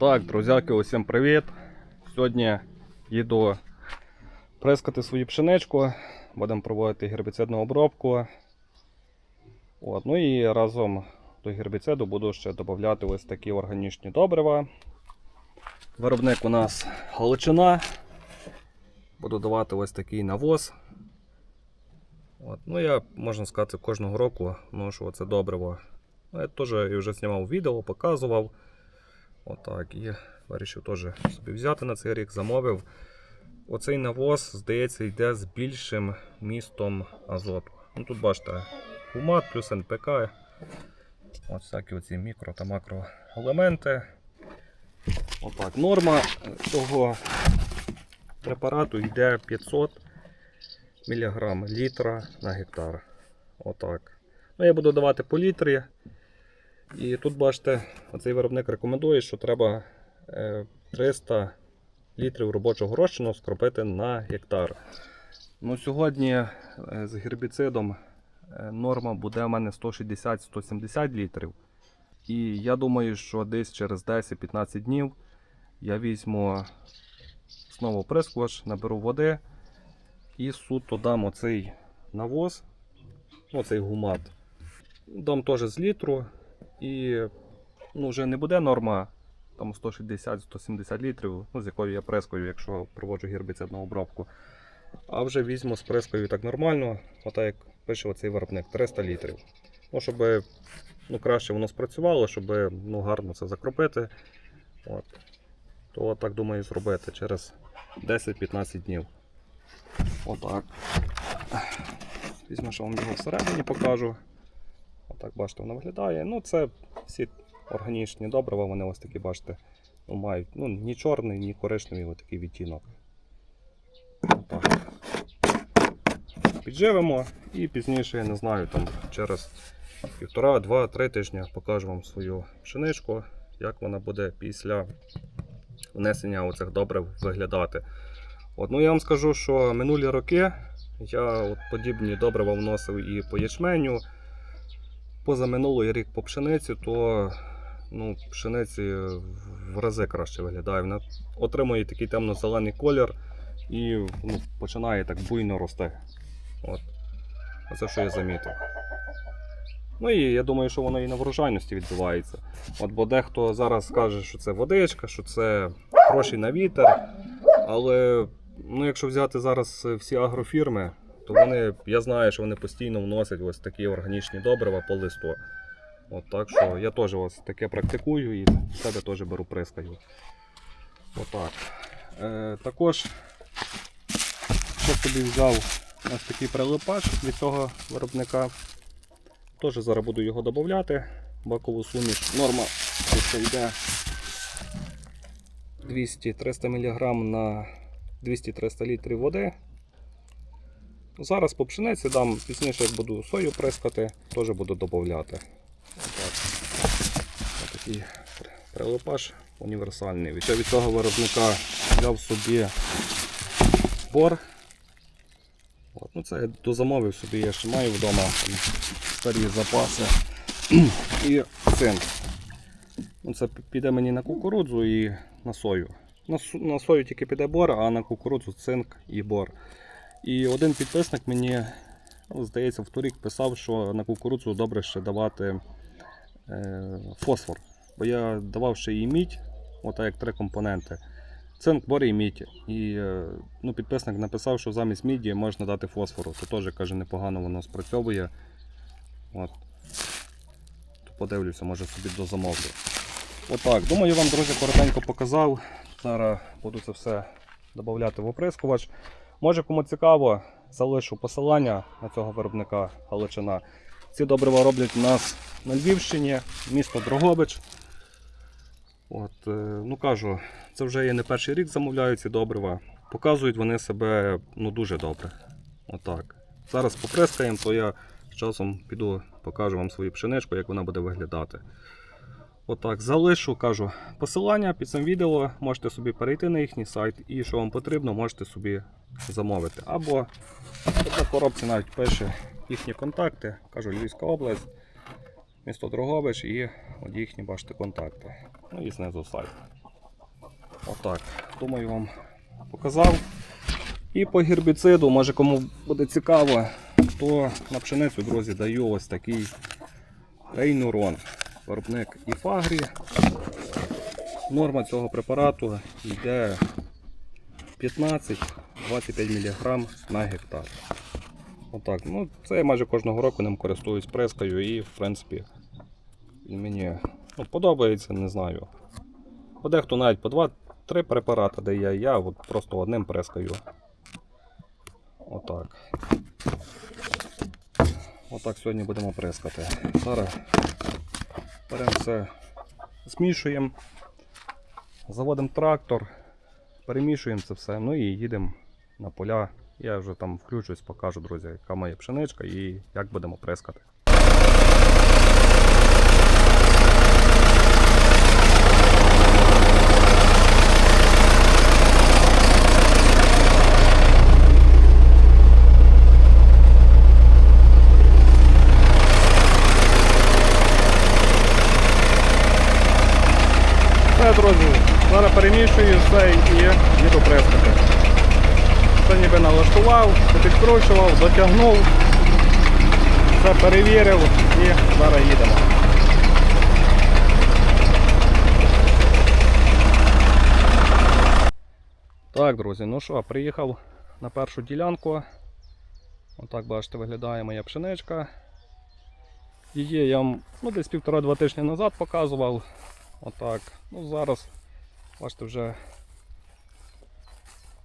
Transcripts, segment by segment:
Так, друзяки, усім привіт. Сьогодні їду прискати свою пшеничку, будемо проводити гербіцидну обробку. От, ну і разом до гербіциду буду ще додати ось такі органічні добрива. Виробник у нас Галичина. Буду давати ось такий навоз. От, ну я, можна сказати, кожного року ношу це добриво. Ну, я теж вже знімав відео, показував. Отак. І вирішив теж собі взяти на цей рік, замовив. Оцей навоз, здається, йде з більшим містом азоту. Ну, Тут бачите, гумат плюс НПК. От всякі оці мікро та макроелементи. Отак. Норма цього препарату йде 500 мг літра на гектар. Отак. Ну, я буду давати по літрі. І тут бачите, оцей виробник рекомендує, що треба е, 300 літрів робочого розчину скропити на гектар. Ну, Сьогодні е, з гербіцидом е, норма буде в мене 160-170 літрів. І я думаю, що десь через 10-15 днів я візьму знову прискувач, наберу води і суто дам оцей навоз, оцей гумат. Дам теж з літру. І ну, вже не буде норма там 160-170 літрів, ну, з якою я прескою, якщо проводжу гербіцидну обробку. А вже візьму з прескою так нормально, отак як пише оцей виробник 300 літрів. Ну, щоб ну, краще воно спрацювало, щоб ну, гарно це закропити. От. То так думаю зробити через 10-15 днів. Отак. Візьму, що вам його всередині покажу. Отак, бачите, воно виглядає. Ну, це всі органічні добрива, вони ось такі, бачите, ну, мають ну, ні чорний, ні коричневий ось такий відтінок. Отак. Підживемо і пізніше, я не знаю, там через півтора, два, три тижні покажу вам свою пшеничку, як вона буде після внесення оцих добрив виглядати. От, ну, я вам скажу, що минулі роки я от подібні добрива вносив і по ячменю. Позаминулий рік по пшениці, то ну, пшениці в рази краще виглядає. Вона отримує такий темно-зелений колір і ну, починає так буйно рости. От. Оце що я замітив. Ну і я думаю, що воно і на врожайності відбувається. От, бо дехто зараз скаже, що це водичка, що це гроші на вітер. Але ну, якщо взяти зараз всі агрофірми, то вони, я знаю, що вони постійно вносять ось такі органічні добрива по листу. От так що я теж ось таке практикую і в себе теж беру прискаю. Отак. Е, також ще собі взяв ось такий прилипач від цього виробника. Теж зараз буду його додати. Бакову суміш. Норма тут йде 200-300 мг на 200-300 літрів води. Зараз по пшениці дам, пізніше буду сою прискати, теж буду додати. Такий прилипаш універсальний. Від цього виробника взяв собі бор. От, ну Це я дозамовив собі, я ще маю вдома старі запаси і цинк. Ну, Це піде мені на кукурудзу і на сою. На сою тільки піде бор, а на кукурудзу цинк і бор. І один підписник мені, здається, в торік писав, що на кукурудзу добре ще давати е, фосфор. Бо я давав ще і мідь, отак як три компоненти. Цинк, бор і мідь. І е, ну, підписник написав, що замість міді можна дати фосфору. То теж каже, непогано воно спрацьовує. От. То подивлюся, може собі дозамовлю. Отак. Думаю, вам, друзі, коротенько показав. Зараз буду це все додати в оприскувач. Може, кому цікаво, залишу посилання на цього виробника Галичина. Ці добрива роблять у нас на Львівщині, місто Дрогобич. От, е, ну кажу, це вже я не перший рік замовляю ці добрива. Показують вони себе ну, дуже добре. Отак. Зараз поприскаємо, то я з часом піду покажу вам свою пшеничку, як вона буде виглядати. Отак, залишу, кажу, посилання під цим відео. Можете собі перейти на їхній сайт і що вам потрібно, можете собі замовити. Або на коробці навіть пише їхні контакти. Кажу, Львівська область, місто Дрогобич і от їхні бачите контакти. Ну і знизу сайт. Отак. Думаю, вам показав. І по гербіциду, може кому буде цікаво, то на пшеницю, друзі, даю ось такий рейнурон. Виробник Іфагрі. Норма цього препарату йде 15-25 мг на гектар. Отак. Ну, це я майже кожного року ним користуюсь прескою і, в принципі, він мені ну, подобається, не знаю. Бо дехто навіть по 2-3 препарати дає, я от просто одним прескаю. Отак. Отак сьогодні будемо прескати. Зараз беремо все, змішуємо, заводимо трактор, перемішуємо це все, ну і їдемо на поля. Я вже там включусь, покажу, друзі, яка моя пшеничка і як будемо прескати. Все, друзі, зараз перемішую все і їду прескати. Все ніби налаштував, підкручував, дотягнув, все перевірив і зараз їдемо. Так, друзі, ну що, приїхав на першу ділянку. Отак бачите, виглядає моя пшеничка. Її я вам ну, десь півтора-два тижні назад показував. Отак. Ну зараз, бачите, вже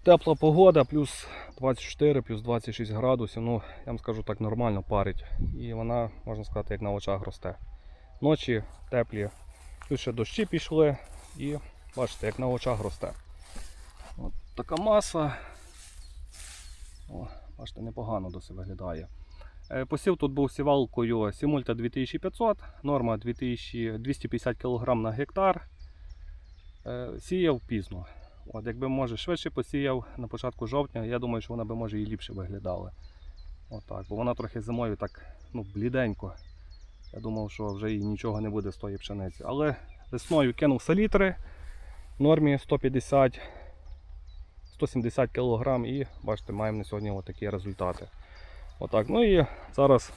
тепла погода, плюс 24, плюс 26 градусів. Ну, я вам скажу так, нормально парить. І вона, можна сказати, як на очах росте. Ночі теплі, плюс ще дощі пішли і бачите, як на очах росте. От така маса. О, бачите, непогано досить виглядає. Е, Посів тут був сівалкою Сімульта 2500, норма 2000, 250 кг на гектар. Е, Сіяв пізно. От, якби може швидше посіяв на початку жовтня, я думаю, що вона би може і ліпше виглядала. Отак, бо вона трохи зимою так ну, бліденько. Я думав, що вже і нічого не буде з тої пшениці. Але весною кинув салітри в нормі 150 170 кг і бачите, маємо на сьогодні отакі результати. Отак. Ну і зараз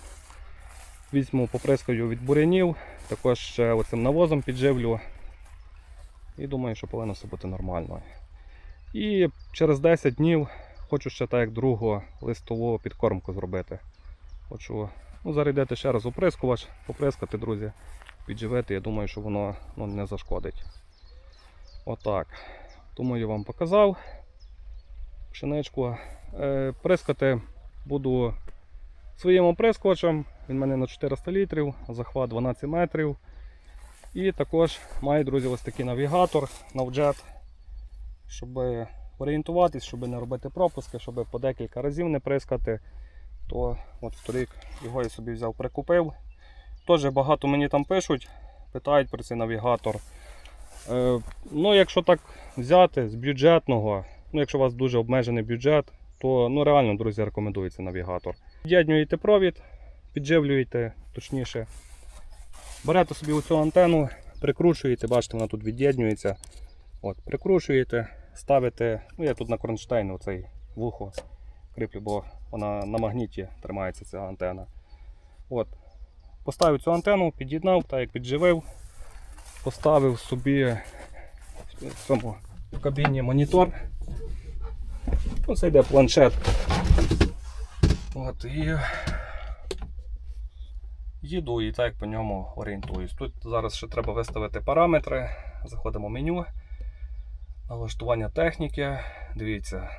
візьму поприскаю від бурянів, також ще оцим навозом підживлю. І думаю, що повинно все бути нормально. І через 10 днів хочу ще так як другу листову підкормку зробити. Хочу ну, зарядити ще раз оприскувач, поприскати, друзі, підживити. Я думаю, що воно ну, не зашкодить. Отак. Тому я вам показав пшеничку. Е, прискати буду своїм оприскувачем. Він в мене на 400 літрів, захват 12 метрів. І також маю, друзі, ось такий навігатор Navjet, щоб орієнтуватись, щоб не робити пропуски, щоб по декілька разів не прискати. То от торік його я собі взяв, прикупив. Теж багато мені там пишуть, питають про цей навігатор. Е, ну, якщо так взяти з бюджетного, ну, якщо у вас дуже обмежений бюджет, то ну, реально, друзі, рекомендується навігатор. Під'єднюєте провід, підживлюєте, точніше. Берете собі оцю антенну, прикручуєте, бачите, вона тут від'єднюється. От, Прикручуєте, ставите, ну я тут на кронштейн оцей вухо кріплю, бо вона на магніті тримається ця антенна. От. Поставив цю антенну, під'єднав, так як підживив, поставив собі в цьому кабіні монітор. Ну, це йде планшет. От, і їду і так по ньому орієнтуюсь. Тут зараз ще треба виставити параметри. Заходимо в меню. Налаштування техніки. Дивіться.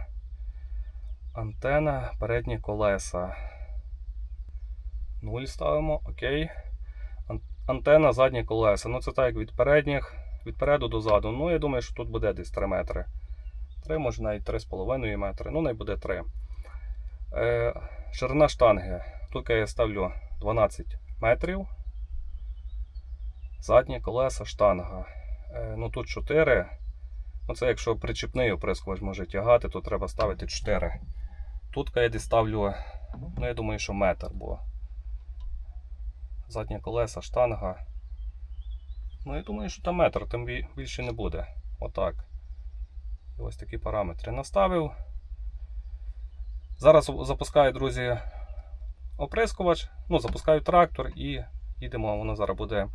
Антена, передні колеса. 0 ставимо, окей. Антена, задні колеса. Ну це так від передніх, від переду до заду. Ну, я думаю, що тут буде десь 3 метри. 3, може навіть 3,5 метри. Ну, не буде 3. Е, ширина штанги. Тут я ставлю 12 метрів. Задні колеса штанга. Е, ну тут 4. Ну, це якщо причіпний оприскувач може тягати, то треба ставити 4. Тут я десь ставлю, ну я думаю, що метр, бо задні колеса, штанга. Ну, я думаю, що там метр, тим більше не буде. Отак. І ось такі параметри наставив. Зараз запускаю, друзі, оприскувач. Ну, запускаю трактор і їдемо, воно зараз буде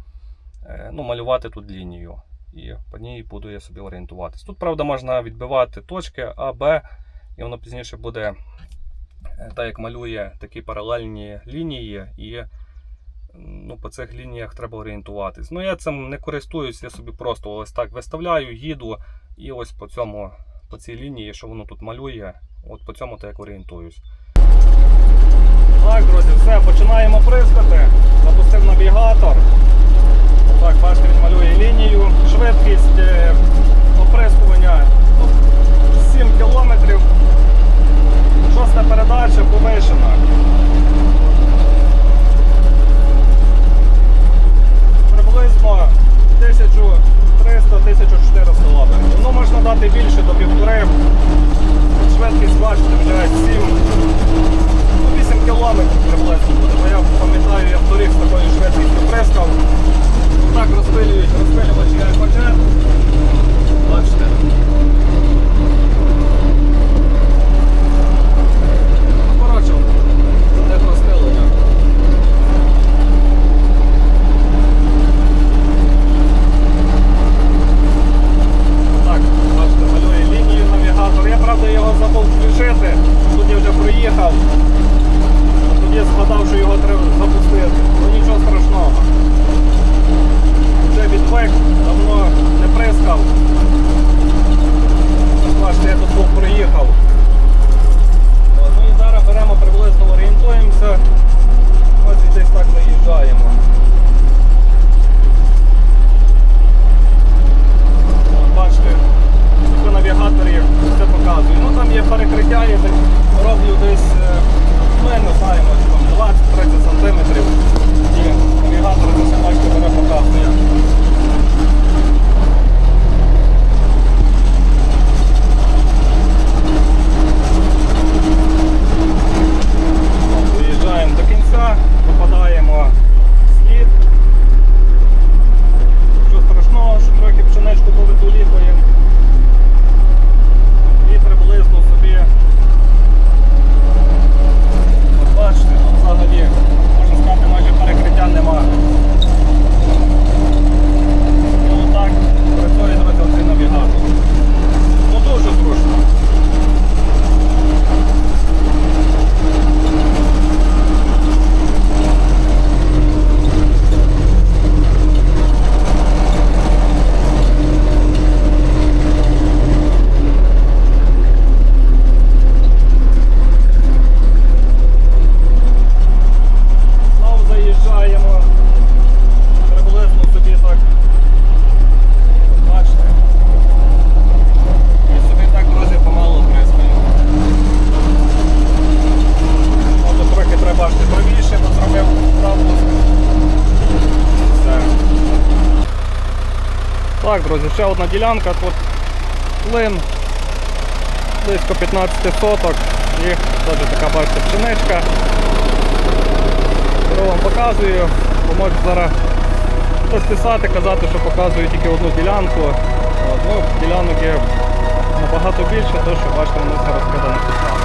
е, ну, малювати тут лінію. І по ній буду я собі орієнтуватись. Тут, правда, можна відбивати точки А, Б, і воно пізніше буде, е, так як малює такі паралельні лінії, і ну, по цих лініях треба орієнтуватись. Ну, я цим не користуюсь, я собі просто ось так виставляю, їду, і ось по цьому, по цій лінії, що воно тут малює, от по цьому так орієнтуюсь. Так, друзі, все, починаємо прискати. Запустив навігатор. Так, бачите, він малює лінію. Швидкість е, оприскування ну, 7 км. Шоста передача повишена. Приблизно 1300-1400 лапів. Ну, можна дати більше до півтори. Швидкість бачите, вже 7 Ну, 8 кілометрів приблизно буде, бо я пам'ятаю, я в торік з такою швидкістю прискав. Так розпилюють розпилювачі РПЧ. Бачите. Коротше, не розпилення. Так, бачите, малює лінію навігатор. Я правда його забув включити, тут я вже проїхав. Тоді згадав, що його треба запустити. Ну нічого страшного. Вже відвик, давно не прискав. Бачите, я тут був проїхав. От, Ну і зараз беремо приблизно орієнтуємося. Ось і десь так заїжджаємо. От, бачите, по навігаторі все показує. Ну там є перекриття, я десь роблю десь, е, ну я не знаю, може там 20-30 сантиметрів. І навігатор це все бачите, мене показує. От, Доїжджаємо до кінця, попадаємо в слід. Нічого страшного, що трохи пшеничку повитулікуємо. І приблизно собі. От бачите, тут взагалі, можна сказати, майже перекриття нема. І отак працює друзі цей навігатор. Ну дуже зручно. Знову заїжджаємо. Приблизно собі так. Бачите. І собі так, друзі, помалу прискаємо. Може трохи треба бачити правіше, бо зробив запуск. Все. Так, друзі, ще одна ділянка тут клин. Близько 15 соток. І теж така бачите пшеничка. Беру вам показую, бо можуть зараз хтось писати, казати, що показую тільки одну ділянку. Ну, ділянок є набагато більше, то що бачите, воно все розкидано.